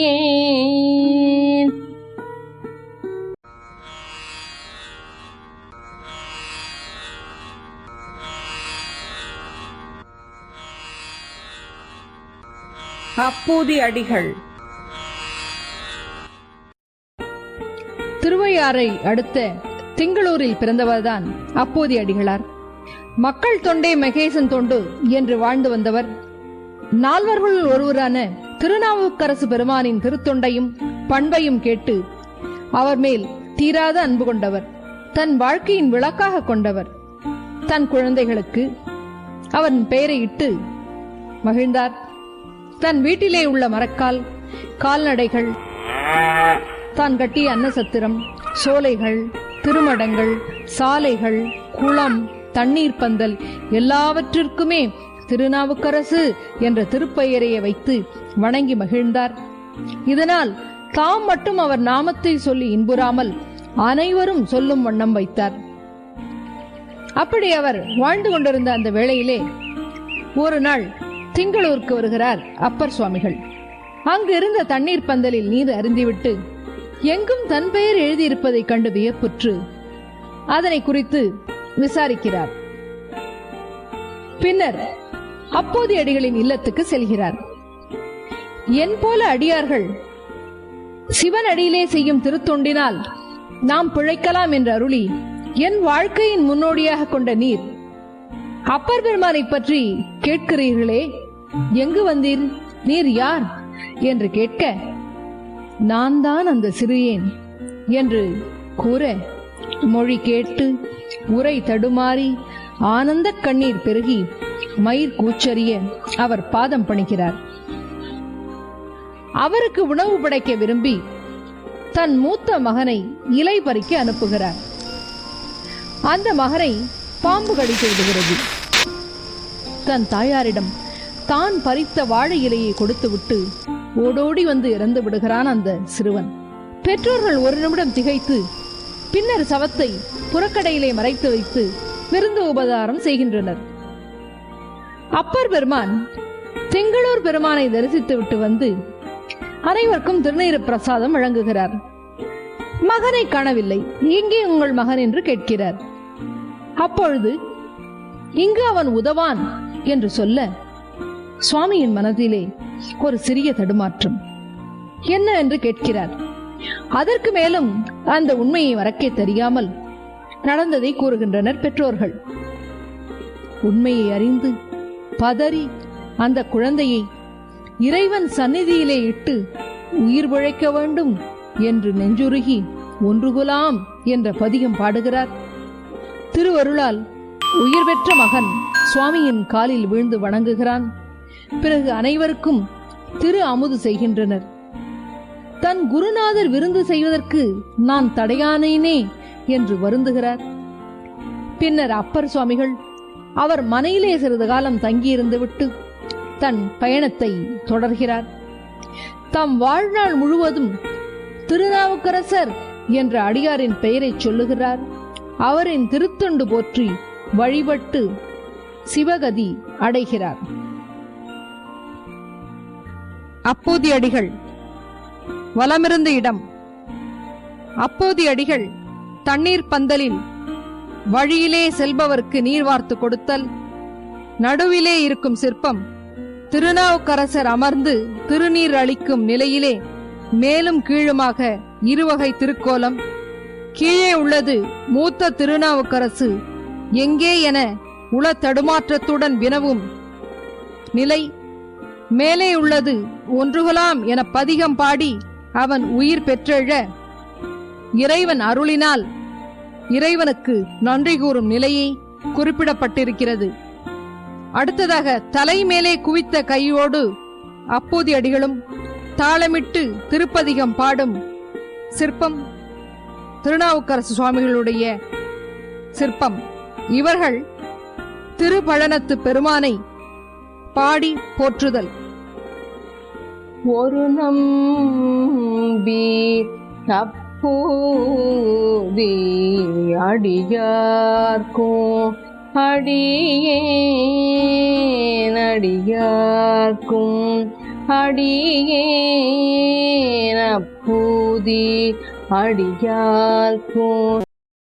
ஏன்? அப்பூதி அடிகள். திருவையாறை அடுத்த திங்களூரில் பிறந்தவர்தான் அப்போதி அடிகளார். மக்கள் தொண்டே மகேசன் தொண்டு என்று வாழ்ந்து வந்தவர். நால்வர்களுள் ஒருவரான திருநாவுக்கரசு பெருமானின் திருத்தொண்டையும் பண்பையும் கேட்டு அவர் மேல் தீராத அன்பு கொண்டவர் தன் வாழ்க்கையின் விளக்காக கொண்டவர். தன் குழந்தைகளுக்கு அவன் பெயரை இட்டு மகிழ்ந்தார். தன் வீட்டிலே உள்ள மரக்கால் கால்நடைகள் தான் கட்டிய அன்னசத்திரம் சோலைகள் திருமடங்கள் சாலைகள் குளம் தண்ணீர் பந்தல் எல்லாவற்றிற்குமே திருநாவுக்கரசு என்ற திருப்பெயரையை வைத்து வணங்கி மகிழ்ந்தார். இதனால் தாம் மட்டும் அவர் நாமத்தை சொல்லி இன்புறாமல் அனைவரும் சொல்லும் வண்ணம் வைத்தார். அப்படி அவர் வாழ்ந்து கொண்டிருந்த அந்த வேளையிலே ஒரு நாள் திங்களூருக்கு வருகிறார் அப்பர் சுவாமிகள். அங்கு இருந்த தண்ணீர் பந்தலில் நீர் அருந்திவிட்டு எங்கும் தன் பெயர் எழுதியிருப்பதை கண்டு வியப்புற்று அதனை குறித்து விசாரிக்கிறார். பின்னர் அப்போது அடிகளின் இல்லத்துக்கு செல்கிறார். என் போல அடியார்கள் சிவன் அடியிலே செய்யும் திருத்தொண்டினால் நாம் பிழைக்கலாம் என்று அருளி என் வாழ்க்கையின் முன்னோடியாக கொண்ட நீர். அப்பர் பெருமானை பற்றி கேட்கிறீர்களே எங்கு வந்தீர்? நீர் யார்? என்று கேட்க நான் தான் அந்த சிறியேன் என்று கூற மொழி கேட்டு உரை தடுமாறி ஆனந்த கண்ணீர் பெருகி மயிர் கூச்சறிய அவர் பாதம் பணிக்கிறார். அவருக்கு உணவு படைக்க விரும்பி தன் மூத்த மகனை இலை பறிக்க அனுப்புகிறார். அந்த மகனை பாம்பு கடித்து விடுகிறது தன் தாயாரிடம் தான் பறித்த வாழை இலையை கொடுத்துவிட்டு ஓடோடி வந்து இறந்து விடுகிறான் அந்த சிறுவன். பெற்றோர்கள் ஒரு நிமிடம் திகைத்து பின்னர் சவத்தை புறக்கடையிலே மறைத்து வைத்து விருந்து உபதாரம் செய்கின்றனர். அப்பர் பெருமான் செங்களூர் பெருமானை தரிசித்து விட்டு வந்து அனைவருக்கும் திருநீர பிரசாதம் வழங்குகிறார். மகனை காணவில்லை. எங்கே உங்கள் மகன் என்று கேட்கிறார். அப்பொழுது இங்கு அவன் உதவான் என்று சொல்ல சுவாமியின் மனதிலே ஒரு சிறிய தடுமாற்றம். என்ன என்று கேட்கிறார். அதற்கு மேலும் அந்த உண்மையை மறக்கே தெரியாமல் நடந்ததை கூறுகின்றனர் பெற்றோர்கள். உண்மையை அறிந்து பதறி அந்த குழந்தையை இறைவன் சந்நிதியிலே இட்டு உயிர் பிழைக்க வேண்டும் என்று நெஞ்சுருகி ஒன்றுகுலாம் என்ற பதிகம் பாடுகிறார். திருவருளால் உயிர் பெற்ற மகன் சுவாமியின் காலில் விழுந்து வணங்குகிறான். பிறகு அனைவருக்கும் திரு அமுது செய்கின்றனர். தன் குருநாதர் விருந்து செய்வதற்கு நான் தடையானேனே என்று வருந்துகிறார். பின்னர் அப்பர் சுவாமிகள் அவர் மனையிலே சிறிது காலம் தங்கியிருந்து விட்டு தன் பயணத்தை தொடர்கிறார். தம் வாழ்நாள் முழுவதும் திருநாவுக்கரசர் என்ற அடியாரின் பெயரை சொல்லுகிறார். அவரின் திருத்தொண்டு போற்றி வழிபட்டு சிவகதி அடைகிறார். அப்போதி அடிகள் வலமிருந்த இடம். அப்போதி அடிகள் தண்ணீர் பந்தலில் வழியிலே செல்பவர்க்கு நீர் வார்த்து கொடுத்தல். நடுவிலே இருக்கும் சிற்பம் திருநாவுக்கரசர் அமர்ந்து திருநீர் அளிக்கும் நிலையிலே மேலும் கீழுமாக இருவகை திருக்கோலம். கீழே உள்ளது மூத்த திருநாவுக்கரசு. எங்கே என உள தடுமாற்றத்துடன் வினவும் நிலை. மேலே உள்ளது ஒன்றுகலாம் என பதிகம் பாடி அவன் உயிர் பெற்றெழ இறைவன் அருளினால் இறைவனுக்கு நன்றி கூறும் நிலையை குறிப்பிடப்பட்டிருக்கிறது. அடுத்ததாக தலை மேலே குவித்த கையோடு அப்போதி அடிகளும் தாளமிட்டு திருப்பதிகம் பாடும் சிற்பம் திருநாவுக்கரசு சுவாமிகளுடைய சிற்பம். இவர்கள் திருபழனத்து பெருமானை பாடி போற்றுதல். ஒரு நம்பி கூதி அடியார்க்கும் அடியேன் அடியார்க்கும் அடியேன் அப்பூதி அடியார்க்கும்.